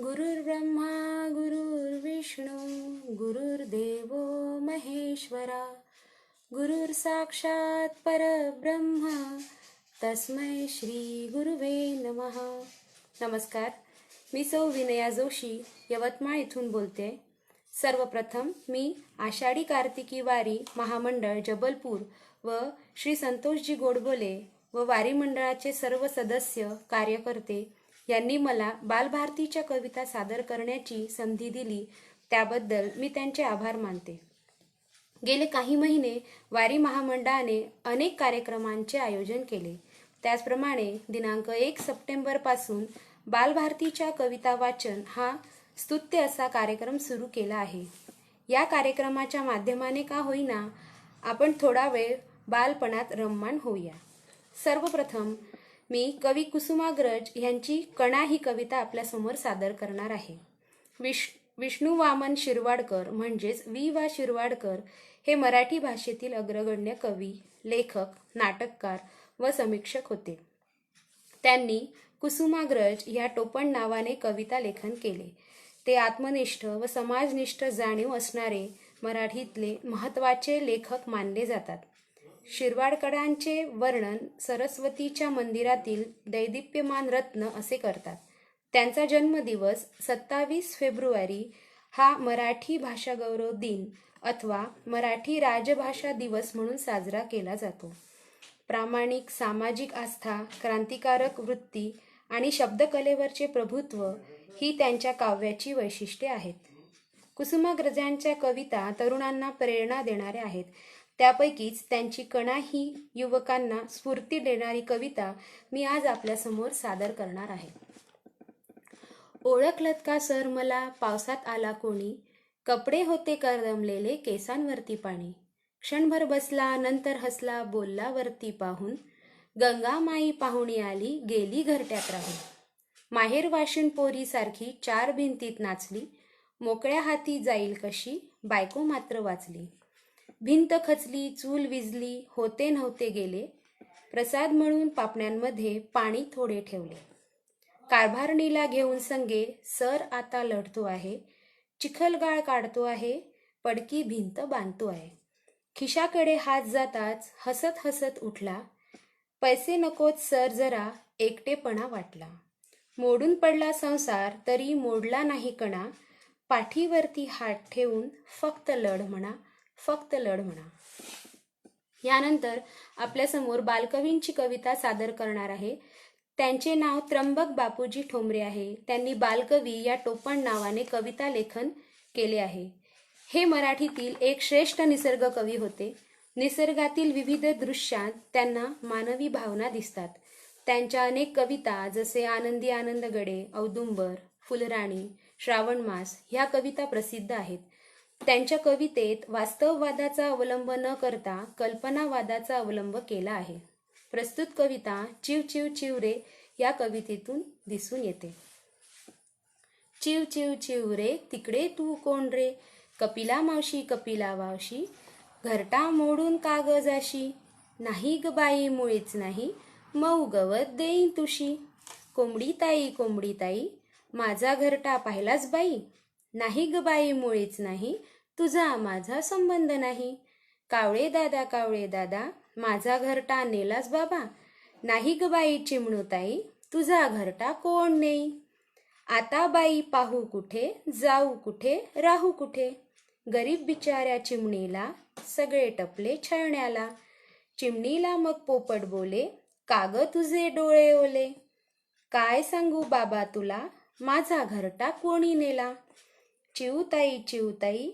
गुरुर्ब्रह्मा गुरुर्विष्णू गुरुर्देव महेश्वरा गुरुर साक्षात परब्रह्म तस्मै श्री गुरुवे नमः. नमस्कार मी सौ विनया जोशी यवतमाळ इथून बोलते. सर्वप्रथम मी आषाढी कार्तिकी वारी महामंडळ जबलपूर व श्री संतोषजी गोडबोले व वारी मंडळाचे सर्व सदस्य कार्यकर्ते यांनी मला बालभारतीच्या कविता सादर करण्याची संधी दिली. त्याबद्दल मी त्यांचे आभार मानते. गेले काही महिने वारी महामंडळाने अनेक कार्यक्रमांचे आयोजन केले. त्याचप्रमाणे दिनांक एक सप्टेंबरपासून बालभारतीच्या कविता वाचन हा स्तुत्य असा कार्यक्रम सुरू केला आहे. या कार्यक्रमाच्या माध्यमाने का होईना आपण थोडा वेळ बालपणात रममाण होऊया. सर्वप्रथम मी कवी कुसुमाग्रज यांची कणा ही कविता आपल्यासमोर सादर करणार आहे. विश विष्णू वामन शिरवाडकर म्हणजेच वि. वा. शिरवाडकर हे मराठी भाषेतील अग्रगण्य कवी लेखक नाटककार व समीक्षक होते. त्यांनी कुसुमाग्रज या टोपण नावाने कविता लेखन केले. ते आत्मनिष्ठ व समाजनिष्ठ जाणीव असणारे मराठीतले महत्त्वाचे लेखक मानले जातात. शिरवाडकरांचे वर्णन सरस्वतीच्या मंदिरातील दैदिप्यमान रत्न असे करतात. त्यांचा जन्मदिवस सत्तावीस फेब्रुवारी हा मराठी भाषा गौरव दिन अथवा मराठी राजभाषा दिवस म्हणून साजरा केला जातो. प्रामाणिक सामाजिक आस्था क्रांतिकारक वृत्ती आणि शब्दकलेवरचे प्रभुत्व ही त्यांच्या काव्याची वैशिष्ट्ये आहेत. कुसुमाग्रजांच्या कविता तरुणांना प्रेरणा देणाऱ्या आहेत. त्यापैकीच त्यांची कणा ही युवकांना स्फूर्ती देणारी कविता मी आज आपल्यासमोर सादर करणार आहे. ओळखलत का सर मला? पावसात आला कोणी? कपडे होते करदमलेले केसांवरती पाणी. क्षणभर बसला नंतर हसला बोलला वरती पाहून गंगामाई पाहुणी आली गेली घरट्यात राहून. माहेर वाशिण पोरीसारखी चार भिंतीत नाचली. मोकळ्या हाती जाईल कशी? बायको मात्र वाचली. भिंत खचली चूल विजली होते नव्हते गेले. प्रसाद म्हणून पापण्यांमध्ये पाणी थोडे ठेवले. कारभारणीला घेऊन संगे सर आता लढतो आहे. चिखलगाळ काढतो आहे. पडकी भिंत बांधतो आहे. खिशाकडे हात जाताच हसत हसत उठला. पैसे नकोत सर जरा एकटेपणा वाटला. मोडून पडला संसार तरी मोडला नाही कणा. पाठीवरती हात ठेवून फक्त लढ म्हणा. फक्त लढ म्हणा. यानंतर आपल्यासमोर बालकवींची कविता सादर करणार आहे. त्यांचे नाव त्र्यंबक बापूजी ठोंबरे आहे. त्यांनी बालकवी या टोपण नावाने कविता लेखन केले आहे. हे मराठीतील एक श्रेष्ठ निसर्ग कवी होते. निसर्गातील विविध दृश्यात त्यांना मानवी भावना दिसतात. त्यांच्या अनेक कविता जसे आनंदी आनंदगडे औदुंबर फुलराणी श्रावणमास ह्या कविता प्रसिद्ध आहेत. त्यांच्या कवितेत वास्तववादाचा अवलंब न करता कल्पनावादाचा अवलंब केला आहे. प्रस्तुत कविता चिव चिव चिव रे या कवितेतून दिसून येते. चिव चिव चिव रे तिकडे तू कोण रे? कपिला मावशी कपिला मावशी घरटा मोडून कागजाशी. नाही ग बाई मुळीच नाही मऊ गवत देईन तुशी. कोंबडी ताई कोंबडी ताई माझा घरटा पाहिलाच बाई. नाही ग बाई मुळीच नाही. तुझा माझा संबंध नाही. कावळे दादा कावळे दादा माझा घरटा नेलास बाबा. नाही ग बाई चिमणूताई तुझा घरटा कोण नेई? आता बाई पाहू कुठे जाऊ कुठे राहू कुठे? गरीब बिचाऱ्या चिमणीला सगळे टपले छळण्याला. चिमणीला मग पोपट बोले काग तुझे डोळे ओले? काय सांगू बाबा तुला? माझा घरटा कोणी नेला? चिवताई चिवताई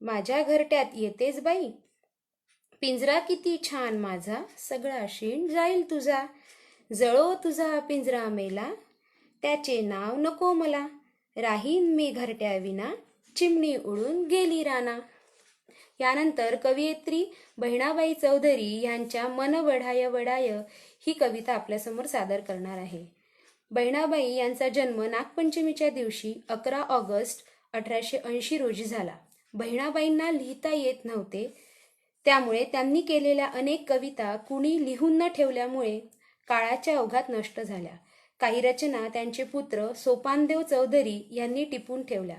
माझ्या घरट्यात येतेच बाई. पिंजरा किती छान माझा सगळा शीण जाईल तुझा. जळो तुझा पिंजरा मेला त्याचे नाव नको मला. राहीन मी घरट्याविना चिमणी उडून गेली राना यानंतर कवयित्री बहिणाबाई चौधरी यांच्या मन वढाय वडाय ही कविता आपल्यासमोर सादर करणार आहे. बहिणाबाई यांचा जन्म नागपंचमीच्या दिवशी अकरा ऑगस्ट अठराशे ऐंशी रोजी झाला. बहिणाबाईंना लिहिता येत नव्हते. त्यामुळे त्यांनी केलेल्या अनेक कविता कुणी लिहून न ठेवल्यामुळे काळाच्या अवघात नष्ट झाल्या. काही रचना त्यांचे पुत्र सोपानदेव चौधरी यांनी टिपून ठेवल्या.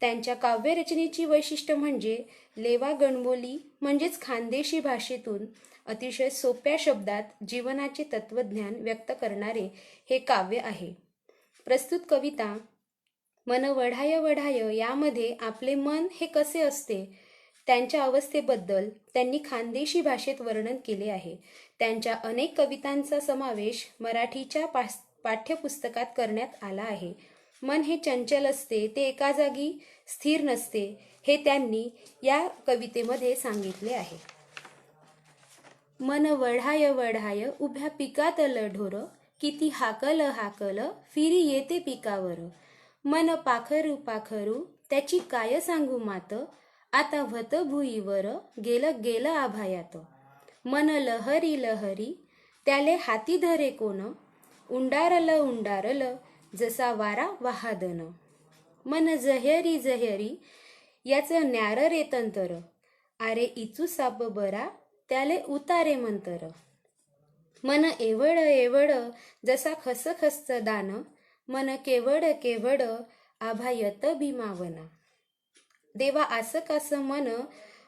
त्यांच्या काव्यरचनेची वैशिष्ट्य म्हणजे लेवा गणबोली म्हणजेच खानदेशी भाषेतून अतिशय सोप्या शब्दात जीवनाचे तत्वज्ञान व्यक्त करणारे हे काव्य आहे. प्रस्तुत कविता मन वढाय वढाय यामध्ये आपले मन हे कसे असते? त्यांच्या अवस्थेबद्दल त्यांनी खानदेशी भाषेत वर्णन केले आहे. त्यांच्या अनेक कवितांचा समावेश मराठीच्या पास पाठ्यपुस्तकात करण्यात आला आहे. मन हे चंचल असते ते एका जागी स्थिर नसते हे त्यांनी या कवितेमध्ये सांगितले आहे. मन वढाय वढाय उभ्या पिकातल ढोर किती हाकल हाकल फिरी येते पिकावर. मन पाखरू पाखरू त्याची काय सांगू मात? आता व्हत भुईवर गेलं गेलं आभायात. मन लहरी लहरी त्याले हाती धरे कोण? उंडारल उंडारल जसा वारा वाहादन. मन जहेरी जहेरी याचं न्यार रे तंतर. आरे इचू साप बरा त्याले उतारे मंतर. मन एवढ एवढ जसा खसखसच दान मन केवड केवड आभायत भीमावना. देवा असं कसं मन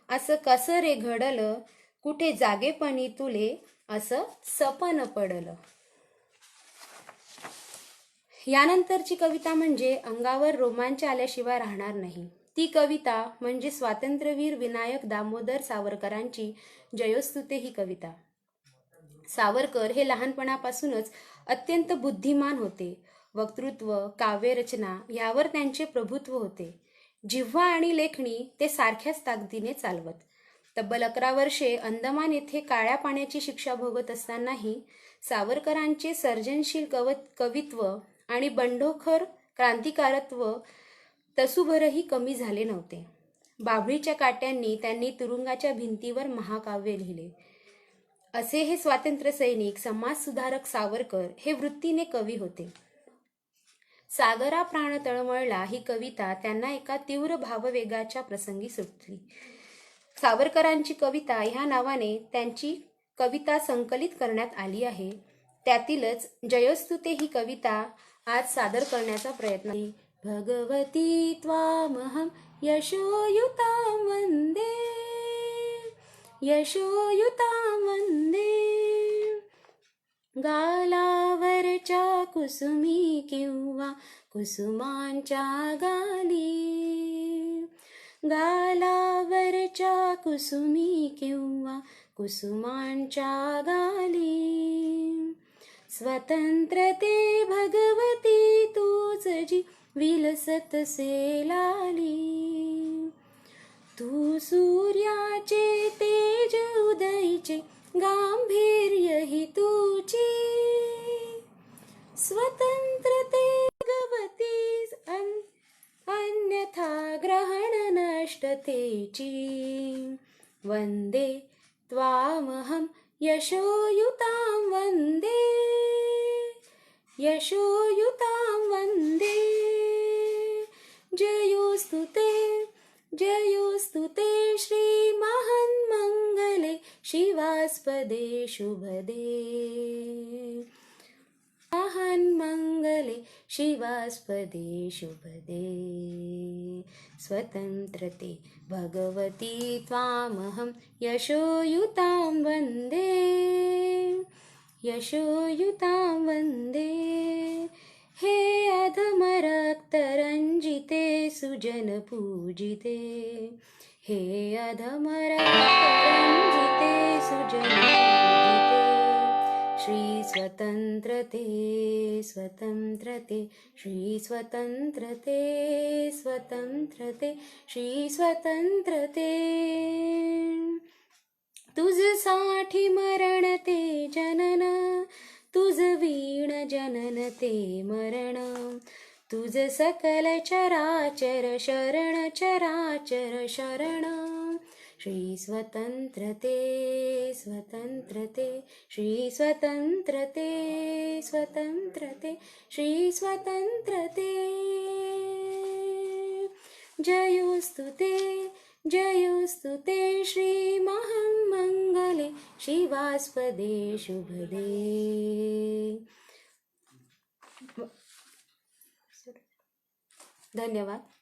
असं कसं रे घडल कुठे जागेपणी तुले असं सपन पडलं. यानंतरची कविता म्हणजे अंगावर रोमांच आल्याशिवाय राहणार नाही. ती कविता म्हणजे स्वातंत्र्यवीर विनायक दामोदर सावरकरांची जयोस्तुते ही कविता. सावरकर हे लहानपणापासूनच अत्यंत बुद्धिमान होते. वक्तृत्व काव्यरचना यावर त्यांचे प्रभुत्व होते. जिव्हा आणि लेखणी ते सारख्याच ताकदीने चालवत. तब्बल अकरा वर्षे अंदमान येथे काळ्या पाण्याची शिक्षा भोगत असतानाही सावरकरांचे सर्जनशील कवत कवित्व आणि बंडोखर क्रांतिकारत्व तसुभरही कमी झाले नव्हते. बाभळीच्या काट्यांनी त्यांनी तुरुंगाच्या भिंतीवर महाकाव्य लिहिले. असे हे स्वातंत्र्य सैनिक समाजसुधारक सावरकर हे वृत्तीने कवी होते. सागरा प्राण तळमळला ही कविता त्यांना एका तीव्र भाववेगाच्या प्रसंगी सुटली. सावरकरांची कविता ह्या नावाने त्यांची कविता संकलित करण्यात आली आहे. त्यातीलच जयोस्तुते ही कविता आज सादर करण्याचा प्रयत्न भगवती त्वामहं यशोयुता वंदे यशोयुता वंदे गालावरच्या कुसुमी किंवा कुसुमांच्या गाली. गालावरच्या कुसुमी किंवा कुसुमांच्या गाली. स्वतंत्रते भगवती तूच जी विलसत सेलाली. तू सूर्याचे तेज उदयचे गांभीर्य तू नष्टतेची वन्दे। त्वामहं यशोयुतां वन्दे। यशोयुतां वन्दे। जयोस्तु ते। जयोस्तु ते श्रीमहन्मङ्गले। शिवास्पदे शुभदे। महान्मङ्गले शिवास्पदे शुभदे स्वतन्त्रते भगवती त्वामहं यशोयुतां वन्दे। यशोयुतां वन्दे। हे अधमरक्तरञ्जिते सुजनपूजिते हे अधमरक्तरञ्जिते सुजनपूजिते श्रीस्वतन्त्रते स्वतन्त्रते श्रीस्वतन्त्रते स्वतन्त्रते श्रीस्वतन्त्रते तुझसाठी मरण ते जनन तुझ वीण जनन ते मरण. तुझ सकल चराचर शरण चराचर शरण. श्रीस्वतन्त्रते स्वतन्त्रते श्रीस्वतन्त्रते स्वतन्त्रते श्रीस्वतन्त्रते। जयोस्तु ते जयोस्तुते ते श्रीमहन्मङ्गले शिवास्पदे शुभदे। धन्यवाद।